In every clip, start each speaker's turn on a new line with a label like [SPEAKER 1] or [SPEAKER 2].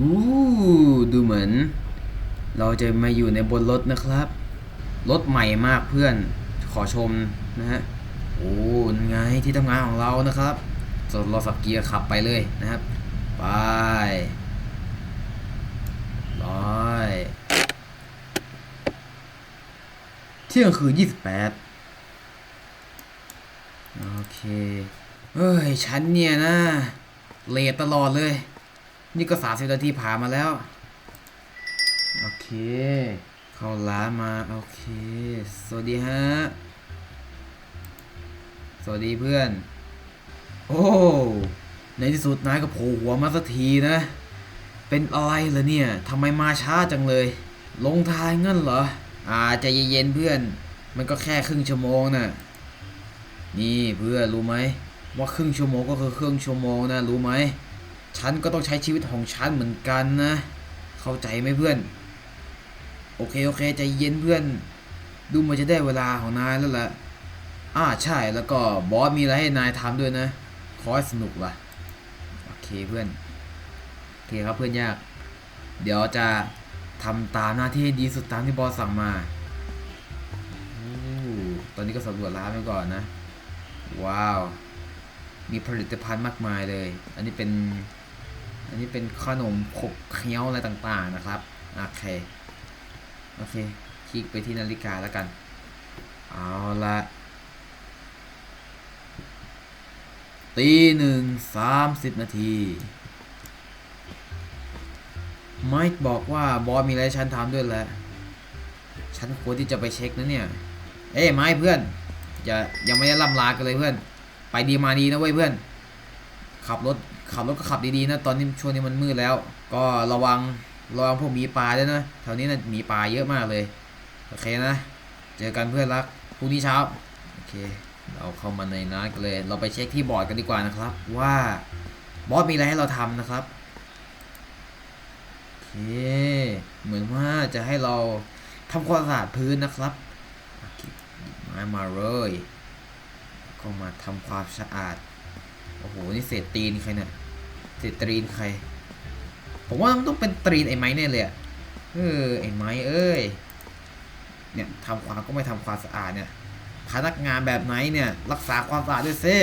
[SPEAKER 1] อู้ดูเหมือน เราจะมาอยู่ในบนรถนะครับ รถใหม่มากเพื่อน ขอชมนะฮะ โอ้นั่นไงที่ทำงานของเรานะครับสดเราสับเกียร์ขับไปเลยนะครับ ไปร้อยเที่ยงคืนยี่สิบแปดโอเคเฮ้ย ฉันเนี่ยนะ เลทตลอดเลย นี่ก็สามสิบนาทีผ่านมาแล้ว โอเค เข้าร้านมา โอเค สวัสดีฮะ สวัสดีเพื่อน โอ้ ในที่สุดนายก็โผล่หัวมาสักทีนะ เป็นอะไรเหรอเนี่ยทำไมมาช้าจังเลย ลงทางงั้นเหรออ่าใจเย็นๆเพื่อน มันก็แค่ครึ่งชั่วโมงน่ะ นี่เพื่อนรู้ไหมว่าครึ่งชั่วโมงก็คือครึ่งชั่วโมงนะรู้ไหม ฉันก็ต้องใช้ชีวิตของฉันเหมือนกันนะ เข้าใจไหมเพื่อน โอเคโอเคใจเย็นเพื่อน ดูเหมันจะได้เวลาของนายแล้วล่ะอ่าใช่แล้วก็บอสมีอะไรให้นายทำด้วยนะขอให้สนุกว่ะ โอเคเพื่อน โอเคครับเพื่อนยาก เดี๋ยวจะทำตามหน้าที่ให้ดีสุดตามที่บอสสั่งมาอู้ตอนนี้ก็สำรวจร้านไปก่อนนะ ว้าว มีผลิตภัณฑ์มากมายเลย อันนี้เป็น อันนี้เป็นขนมขบเคี้ยวอะไรต่างๆนะครับโอเคโอเคคลิกไปที่นาฬิกาแล้วกัน เอาละตีหนึ่งสามสิบนาที ไมค์บอกว่าบอสมีอะไรฉันทำด้วยแหละฉันควรที่จะไปเช็คนะเนี่ย เอ้ไม้เพื่อนอย่ายังไม่ได้ล่ำลากันเลยเพื่อน ไปดีมาดีนะเว้ยเพื่อน ขับรถ ขับรถก็ขับดีๆนะ ตอนนี้ช่วงนี้มันมืดแล้ว ก็ระวังระวังพวกหมีป่าด้วยนะแถวนี้นะหมีป่าเยอะมากเลย โอเคนะ เจอกันเพื่อนรักพรุ่งนี้เช้า โอเค เราเข้ามาในนัดกันเลย เราไปเช็คที่บอร์ดกันดีกว่านะครับ ว่าบอสมีอะไรให้เราทำนะครับ โอเค เหมือนว่าจะให้เราทำความสะอาดพื้นนะครับโอเคหยิบไม้มาเลยก็มาทำความสะอาด โอ้โห นี่เศษตีนใครเนี่ยเศษตีนใคร ผมว่ามันต้องเป็นตีนไอ้ไม้แน่เลยอะเออ ไอ้ไม้เอ้ย เนี่ยทำความก็ไม่ทำความสะอาดเนี่ย พนักงานแบบไหนเนี่ย รักษาความสะอาดด้วยซิ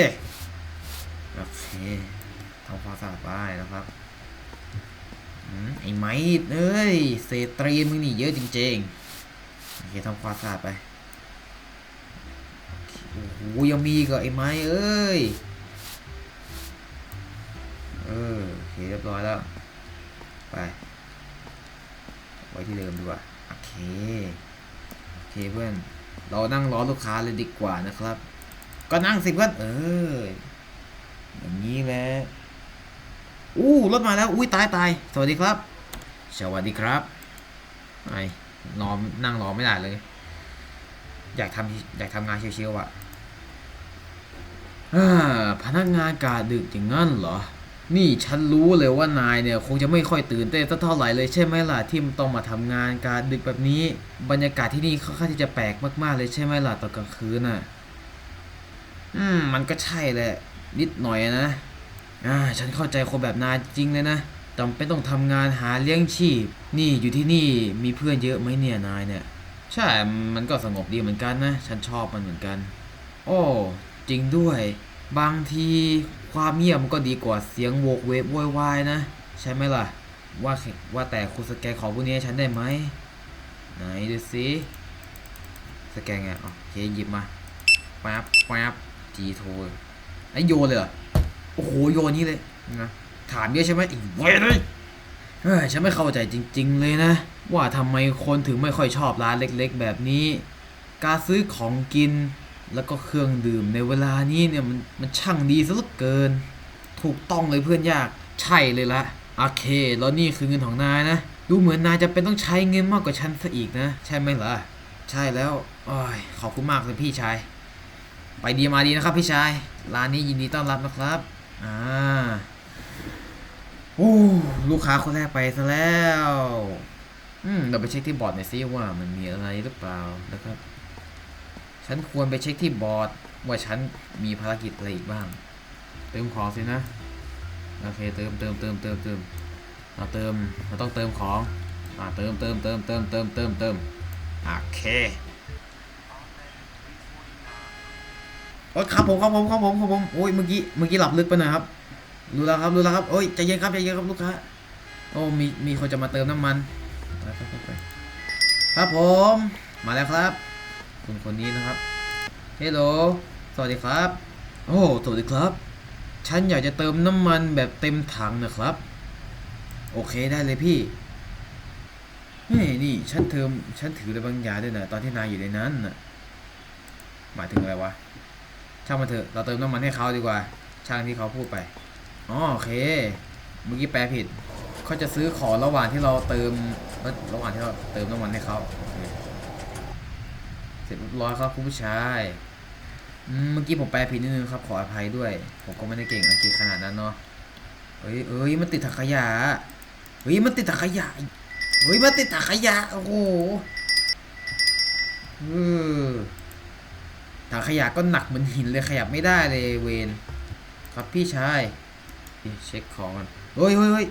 [SPEAKER 1] โอเคทำความสะอาดไปนะครับอืมไอ้ไม้เอ้ย เศษตรีนมึงนี่เยอะจริงๆ โอเคทำความสะอาดไป โอ้โหยังมีอีก็ไอ้ไม้เอ้ย เออโอเคเรียบร้อยแล้ว ไป ไว้ที่เดิมดีกว่า โอเค โอเคเพื่อน เรานั่งรอลูกค้าเลยดีกว่านะครับ ก็นั่งสิเพื่อน เออ อย่างนี้แหละอู้รถมาแล้ว อุ้ยตายตาย สวัสดีครับ สวัสดีครับ ไอ้นอนนั่งรอไม่ได้เลย อยากทำอยากทำงานเชิวๆอะอ่าพนักงานกาดึกอย่างงั้นเหรอ นี่ฉันรู้เลยว่านายเนี่ยคงจะไม่ค่อยตื่นเต้นสักเท่าไหร่เลยใช่ไหมล่ะที่มันต้องมาทำงานกลารดึกแบบนี้ บรรยากาศที่นี่ค่อนข้างที่จะแปลกมากๆเลยใช่ไหมล่ะตอนกลางคืนน่ะ อืม มันก็ใช่แหละ นิดหน่อยนะ อ่า ฉันเข้าใจคนแบบนายจริงเลยนะจำเป็นต้องทำงานหาเลี้ยงชีพ นี่อยู่ที่นี่มีเพื่อนเยอะไหมเนี่ยนายเนี่ย ใช่ มันก็สงบดีเหมือนกันนะ ฉันชอบมันเหมือนกัน โอ้ จริงด้วย บางทีความเงียบมันก็ดีกว่าเสียงโวกเวกโวยวายนะ ใช่ไหมล่ะ ว่าว่าแต่คุณสแกนของพวกนี้ให้ฉันได้ไหมไหนดูสิสแกนไงโอเคหยิบมาปั๊บปั๊บจีโทรไอโยนเลยเหรอโอ้โหโยนนี้เลยนะถามเยอะใช่ไหมอีกเว้ยเลยเฮ้ยฉันไม่เข้าใจจริง ๆ เลยนะ ว่าทำไมคนถึงไม่ค่อยชอบร้านเล็ก ๆ แบบนี้ การซื้อของกิน แล้วก็เครื่องดื่มในเวลานี้เนี่ยมันมันช่างดีซะเหลือเกิน ถูกต้องเลยเพื่อนยาก ใช่เลยละโอเค แล้วนี่คือเงินของนายนะ ดูเหมือนนายจะเป็นต้องใช้เงินมากกว่าฉันซะอีกนะ ใช่ไหมล่ะ ใช่แล้วโอ้ยขอบคุณมากเลยพี่ชาย ไปดีมาดีนะครับพี่ชาย ร้านนี้ยินดีต้อนรับนะครับ อ่าโอ้ลูกค้าคนแรกไปซะแล้ว อืม เราไปเช็คที่บอร์ดหน่อยซิว่ามันมีอะไรหรือเปล่านะครับ ฉันควรไปเช็คที่บอร์ดว่าฉันมีภารกิจอะไรอีกบ้าง เติมของสินะ โอเคเติมเติมเติมเติมเติมเราเติมเราต้องเติมของอ่าเติมเติมเติมเติมเติมเติมเติมโอเคโอ้ยครับผมครับผมครับผมครับผมโอ้ยเมื่อกี้เมื่อกี้หลับลึกไปหน่อยครับรู้แล้วครับรู้แล้วครับโอ้ยใจเย็นครับใจเย็นครับลูกค้าโอ้มีมีคนจะมาเติมน้ำมันไปไปไปไปครับผมมาแล้วครับ คุณคนนี้นะครับเฮลโหลสวัสดีครับ โอ้สวัสดีครับ ฉันอยากจะเติมน้ำมันแบบเต็มถังนะครับ โอเคได้เลยพี่เฮ้ยนี่ฉันเติมฉันถืออะไรบางอย่างด้วยนะตอนที่นายอยู่ในนั้นนะหมายถึงอะไรวะช่างมันเถอะเราเติมน้ำมันให้เขาดีกว่า ช่างที่เขาพูดไปอ๋อโอเคเมื่อกี้แปลผิดเขาจะซื้อของระหว่างที่เราเติมระหว่างที่เราเติมน้ำมันให้เขาโอเค เสร็จเรียบร้อยครับคุณผู้ชายเมื่อกี้ผมแปลผิดนิดนึงครับขออภัยด้วย ผมก็ไม่ได้เก่งอังกฤษขนาดนั้นเนาะเฮ้ยเอ้ยมันติดถังขยะเฮ้ยมันติดถังขยะเฮ้ยมันติดถังขยะโอ้โหเออถังขยะก็หนักเหมือนหินเลยขยับไม่ได้เลยเวนครับพี่ชายเช็คของกันเฮ้ยเฮ้ยเฮ้ย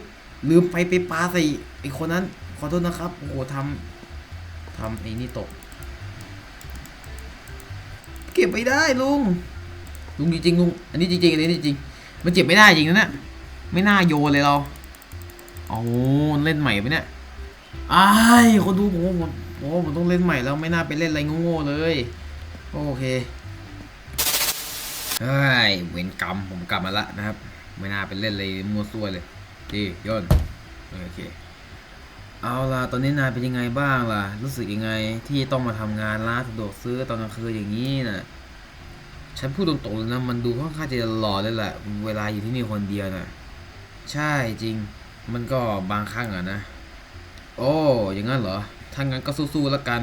[SPEAKER 1] ลืมไปไปปาใส่ไอ้คนนั้นขอโทษนะครับโอ้โหทำทำไอ้นี่ตก เก็บไม่ได้ลุง ลุงจริงๆลุง อันนี้จริงๆอันนี้จริงๆมันเจ็บไม่ได้จริงนะเนี่ย ไม่น่าโยนเลยเราโอ้เล่นใหม่ปะเนี่ยอ้ายคนดูผมผมโอ้ผมต้องเล่นใหม่แล้วไม่น่าไปเล่นอะไรโง่ๆเลย โอเคเฮ้ยเวรกรรมผมกลับมาละนะครับ ไม่น่าไปเล่นอะไรมั่วซั่วเลยดีโยนโอเค เอาล่ะ ตอนนี้นายเป็นยังไงบ้างล่ะ รู้สึกยังไงที่ต้องมาทำงานร้านสะดวกซื้อตอนกลางคืนอย่างนี้น่ะ ฉันพูดตรงๆเลยนะ มันดูค่อนข้างจะหล่อเลยแหละ เวลาอยู่ที่นี่คนเดียวน่ะ ใช่จริง มันก็บางครั้งอะนะ โอ้ อย่างนั้นเหรอ ถ้างั้นก็สู้ๆแล้วกัน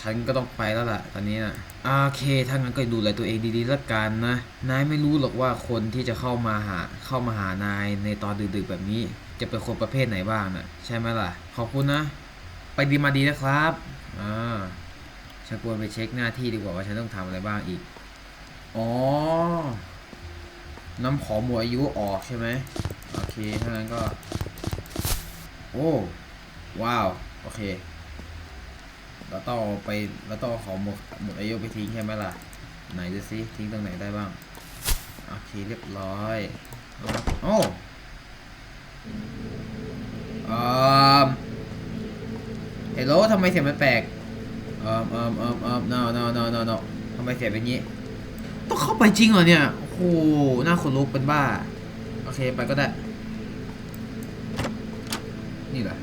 [SPEAKER 1] ฉันก็ต้องไปแล้วล่ะ ตอนนี้น่ะ โอเค ถ้างั้นก็ดูแลตัวเองดีๆแล้วกันนะ นายไม่รู้หรอกว่าคนที่จะเข้ามาหา เข้ามาหานายในตอนดึกๆแบบนี้ จะเป็นคนประเภทไหนบ้างนะใช่ไหมล่ะ ขอบคุณนะ ไปดีมาดีนะครับอ่าฉันควรไปเช็คหน้าที่ดีกว่าว่าฉันต้องทำอะไรบ้างอีก อ๋อ น้ำขอหมดอายุออกใช่ไหมโอเคถ้างั้นก็ โอ้ ว้าว โอเค เราต้องไปเราต้องเอาขอหมดหมดอายุไปทิ้งใช่ไหมล่ะ ไหนดูซิทิ้งตรงไหนได้บ้าง โอเคเรียบร้อย โอ้ อ่าเฮลโหลทำไมเสียงมันแปลกเออเออเออเออ no no no no no ทำไมเสียงเป็นงี้ ต้องเข้าไปจริงเหรอเนี่ย โอ้โหหน้าขนลุกเป็นบ้า โอเคไปก็ได้ นี่เหรอ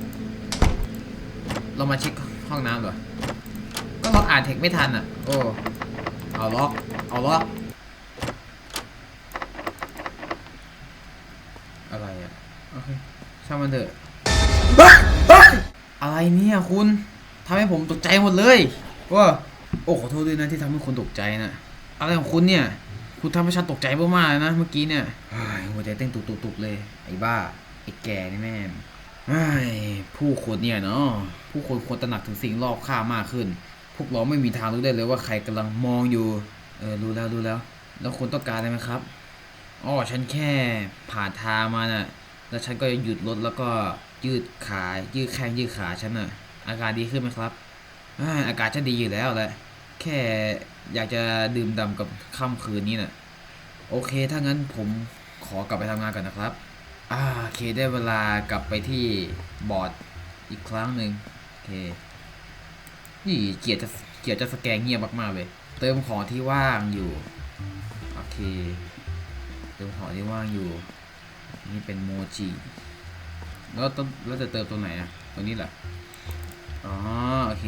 [SPEAKER 1] เรามาเช็คห้องน้ำเหรอ ก็เราอ่านเทคไม่ทันอะ โอ้ เอาล็อก เอาล็อกอะไรอะ โอเคช่างมันเถอะ อะไรเนี่ยคุณทำให้ผมตกใจหมดเลยว่าโอ้ขอโทษด้วยนะที่ทำให้คุณตกใจนะอะไรของคุณเนี่ย คุณทำให้ฉันตกใจมากๆเลยนะเมื่อกี้เนี่ยเฮ้ยหัวใจเต้นตุบๆเลยไอ้บ้าไอ้แกนี่แม่งเฮ้ผู้คนเนี่ยเนาะผู้คนควรตระหนักถึงสิ่งรอบข้างมากขึ้น พวกเราไม่มีทางรู้ได้เลยว่าใครกำลังมองอยู่เออรู้แล้วรู้แล้ว แล้วคุณต้องการอะไรไหมครับอ๋อฉันแค่ผ่านทางมาน่ะแล้วฉันก็หยุดรถแล้วก็ ยืดขา ยืดแข้งยืดขาฉันน่ะอาการดีขึ้นไหมครับอาอากาศจะดีอยู่แล้วแหละแค่อยากจะดื่มด่ำกับค่ำคืนนี้น่ะ โอเค ถ้างั้นผมขอกลับไปทำงานก่อนนะครับ อ่าโอเคได้เวลากลับไปที่บอร์ดอีกครั้งหนึ่งโอเคนี่เกียรติจะเกียรติจะสแกนเงียบมากๆเลย เติมของที่ว่างอยู่ โอเค เติมของที่ว่างอยู่ นี่เป็นโมจิ แล้วต้องแล้วจะเติมตรงไหนอะตรงนี้เหรออ๋อโอเค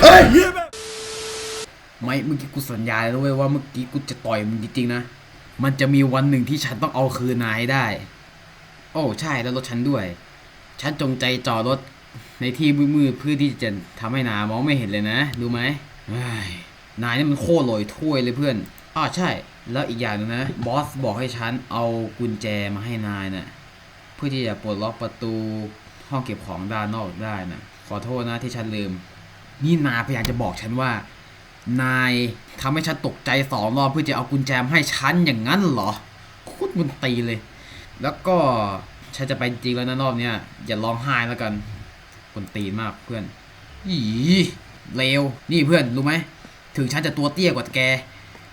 [SPEAKER 1] เฮ้ยไม่เมื่อกี้กูสัญญาเลยนะเว้ยว่าเมื่อกี้กูจะต่อยมึงจริงๆนะมันจะมีวันหนึ่งที่ฉันต้องเอาคืนนายได้ โอ้ใช่แล้วรถฉันด้วย ฉันจงใจจอดรถในที่มืดๆเพื่อที่จะทำให้นามองไม่เห็นเลยนะรู้ไหมนายนี่มันโคตรลอยถ้วยเลยเพื่อนอ้อใช่ แล้วอีกอย่างหนึงนะบอสบอกให้ฉันเอากุญแจมาให้นายน่ะเพื่อที่จะปลดล็อกประตูห้องเก็บของด้านนอกได้น่ะ ขอโทษนะที่ฉันลืม นี่นายพยายามจะบอกฉันว่า นายทำให้ฉันตกใจสองรอบเพื่อจะเอากุญแจมาให้ฉันอย่างนั้นเหรอโคตรมันตีเลย แล้วก็ฉันจะไปจริงแล้วนะรอบเนี้ยอย่าร้องไห้แล้วกันคนตีมากเพื่อนอีเลวนี่เพื่อนรู้ไหมถึงฉันจะตัวเตี้ยกว่าแก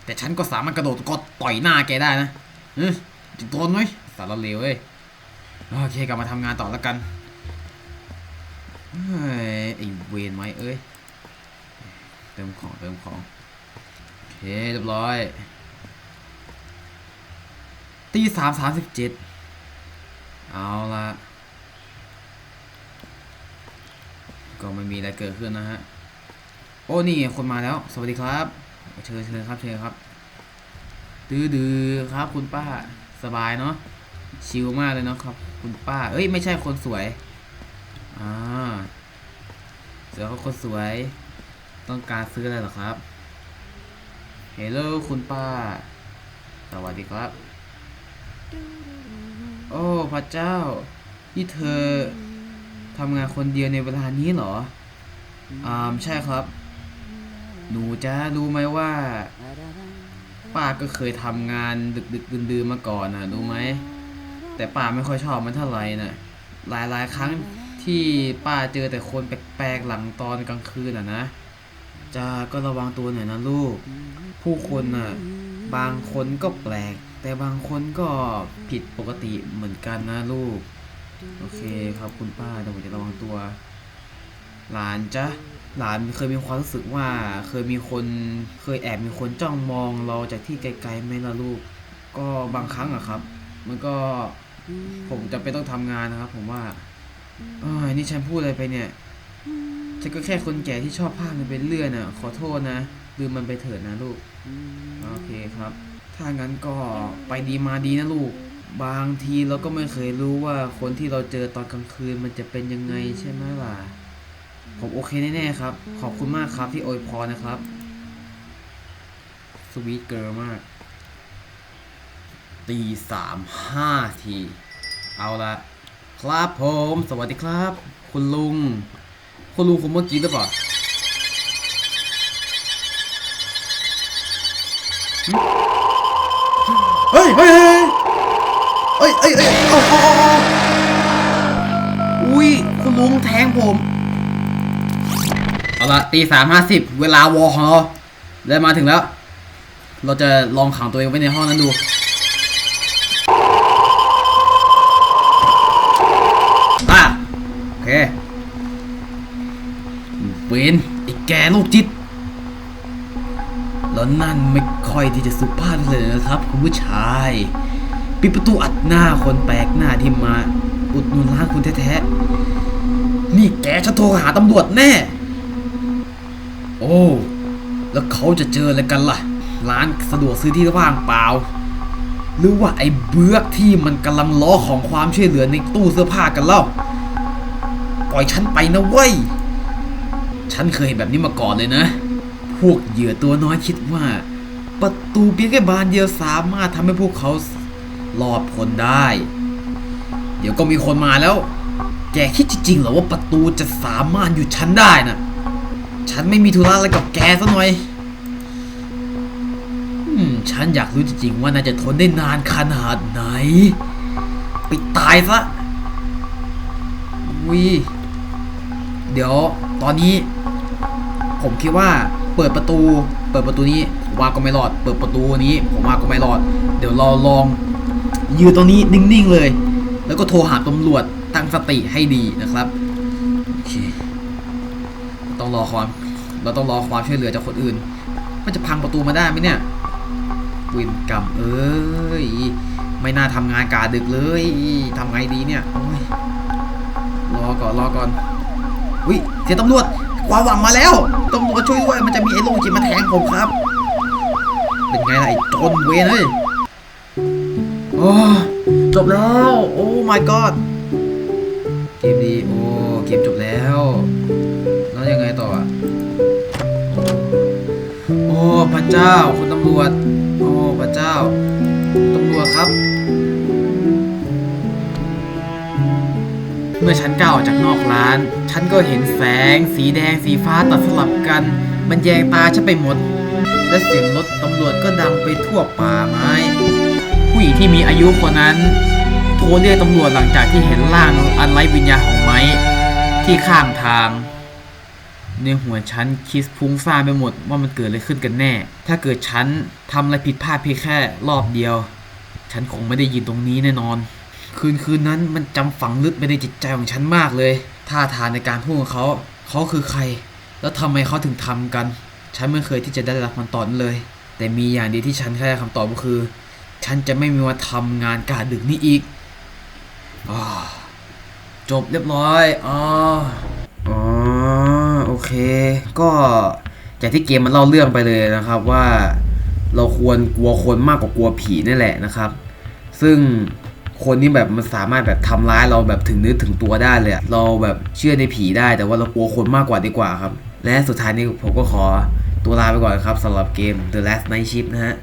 [SPEAKER 1] แต่ฉันก็สามารถกระโดดกดต่อยหน้าแกได้นะเออจะทนไหมสารเลวเอ้ยโอเคกลับมาทำงานต่อแล้วกันเฮ้ยไอเวนไหมเอ้ยเติมของเติมของโอเคเรียบร้อยตีสามสามสิบเจ็ดเอาละก็ไม่มีอะไรเกิดขึ้นนะฮะ โอ้นี่คนมาแล้ว สวัสดีครับ เชิญเชิญครับเชิญครับ ดื้อดื้อครับคุณป้าสบายเนาะชิลมากเลยเนาะครับ คุณป้า เอ้ยไม่ใช่คนสวยอ่าเสือเขาคนสวย ต้องการซื้ออะไรหรอครับเฮลโลคุณป้า สวัสดีครับ โอ้พระเจ้า นี่เธอทำงานคนเดียวในเวลานี้เหรออ่าใช่ครับ หนูจะรู้ไหมว่า ป้าก็เคยทำงานดึกดึกดื่นดื่นมาก่อนนะรู้ไหม แต่ป้าไม่ค่อยชอบมันเท่าไหร่น่ะหลายหลายครั้งที่ป้าเจอแต่คนแปลกๆหลังตอนกลางคืนอะนะจ้าก็ระวังตัวหน่อยนะลูก ผู้คนน่ะบางคนก็แปลก แต่บางคนก็ผิดปกติเหมือนกันนะลูก โอเคครับคุณป้าเดี๋ยวผมจะระวังตัว หลานจ๊ะ หลานเคยมีความรู้สึกว่าเคยมีคนเคยแอบมีคนจ้องมองเราจากที่ไกลๆไหมล่ะลูก ก็บางครั้งอะครับ มันก็ผมจะเป็นต้องทำงานนะครับ ผมว่าเอ้ยนี่ฉันพูดอะไรไปเนี่ยฉันก็แค่คนแก่ที่ชอบพามันเป็นเลื่อนอะขอโทษนะลืมมันไปเถิดนะลูกโอเคครับ ถ้างั้นก็ไปดีมาดีนะลูก บางทีเราก็ไม่เคยรู้ว่าคนที่เราเจอตอนกลางคืนมันจะเป็นยังไงใช่ไหมล่ะ ผมโอเคแน่ๆครับ ขอบคุณมากครับที่โอยพรนะครับ สวีทเกิร์ลมาก ตีสามห้าที เอาละครับผม สวัสดีครับ คุณลุง คุณลุงคนเมื่อกี้หรือเปล่าเฮ้ยเฮ้ยเฮ้ยเฮ้ยเฮ้ยเฮ้ยอาเอาเอาเออุ้ย คุณลุงแทงผม เอาละตีสามห้าสิบเวลาวอของเราได้มาถึงแล้ว เราจะลองขังตัวเองไว้ในห้องนั้นดู อะ โอเคเวนไอ้แกโรคจิต แล้วนั่นไม่ค่อยที่จะสุภาพเลยนะครับ คุณผู้ชาย ปิดประตูอัดหน้าคนแปลกหน้าที่มา อุดหนุนร้านคุณแท้ๆ นี่แกจะโทรหาตำรวจแน่ อ้ แล้วเขาจะเจออะไรกันล่ะ ร้านสะดวกซื้อที่ว่างเปล่า หรือว่าไอ้เบือกที่มันกำลังล้อของความช่วยเหลือในตู้เสื้อผ้ากันเล่า ปล่อยฉันไปนะเว้ย ฉันเคยเห็นแบบนี้มาก่อนเลยนะ พวกเหยื่อตัวน้อยคิดว่า ประตูเพียงแค่บานเดียวสามารถทำให้พวกเขารอดพ้นได้ เดี๋ยวก็มีคนมาแล้ว แกคิดจริงๆเหรอว่าประตูจะสามารถหยุดฉันได้นะ ฉันไม่มีธุระอะไรกับแกซะหน่อย อืม ฉันอยากรู้จริงๆว่าน่าจะทนได้นานขนาดไหน ไปตายซะวิเดี๋ยวตอนนี้ ผมคิดว่าเปิดประตู เปิดประตูนี้ผมว่าก็ไม่รอด เปิดประตูนี้ ผมว่าก็ไม่รอด เดี๋ยวเราลองยืนตรงนี้นิ่งๆเลย แล้วก็โทรหาตำรวจตั้งสติให้ดีนะครับ โอเค ต้องรอความเราต้องรอความช่วยเหลือจากคนอื่น มันจะพังประตูมาได้ไหมเนี่ยวินกรรมเอ้ยไม่น่าทำงานกาดึกเลยทำไงดีเนี่ยโอ้ยรอก่อนรอก่อนวิเสียตำรวจความหวังมาแล้วตำรวจช่วยด้วยมันจะมีไอ้โรคจิมาแทงผมครับ เป็นไงล่ะไอ้จรเวนเฮ้ยโอ้จบแล้ว โอ้ my god เกมดีโอ้เกมจบแล้ว พระเจ้าคุณตำรวจ โอ้พระเจ้าตำรวจครับ เมื่อฉันก้าวออกจากนอกร้าน ฉันก็เห็นแสง สีแดงสีฟ้าตัดสลับกัน มันแยงตาฉันไปหมด และเสียงรถตำรวจก็ดังไปทั่วป่าไม้ ผู้หญิงที่มีอายุคนนั้น
[SPEAKER 2] โทรเรียกตำรวจหลังจากที่เห็นร่างอันไร้วิญญาณของไม้ที่ข้างทาง ในหัวฉันคิดพุ่งซ่านไปหมดว่ามันเกิดอะไรขึ้นกันแน่ ถ้าเกิดฉันทำอะไรผิดพลาดเพียงแค่รอบเดียว ฉันคงไม่ได้ยินตรงนี้แน่นอน คืนคืนนั้นมันจำฝังลึกไปในจิตใจของฉันมากเลย ท่าทางในการพูดของเขาเขาคือใคร แล้วทำไมเขาถึงทำกัน ฉันไม่เคยที่จะได้รับคำตอบเลย แต่มีอย่างเดียวที่ฉันแค่ได้คำตอบก็คือ ฉันจะไม่มีวันทำงานกาดึกนี้อีกอจบเรียบร้อยอ๋ออ๋อ เค ก็จากที่เกมมันเล่าเรื่องไปเลยนะครับว่าเราควรกลัวคนมากกว่ากลัวผีนั่แหละนะครับ ซึ่งคนที่แบบมันสามารถแบบทำร้ายเราแบบถึงนื้อถึงตัวได้เลยเราแบบเชื่อในผีได้แต่ว่าเรากลัวคนมากกว่าดีกว่าครับ และสุดท้ายนี้ผมก็ขอตัวลาไปก่อนครับสำหรับเกม The Last Night Shift นะฮะ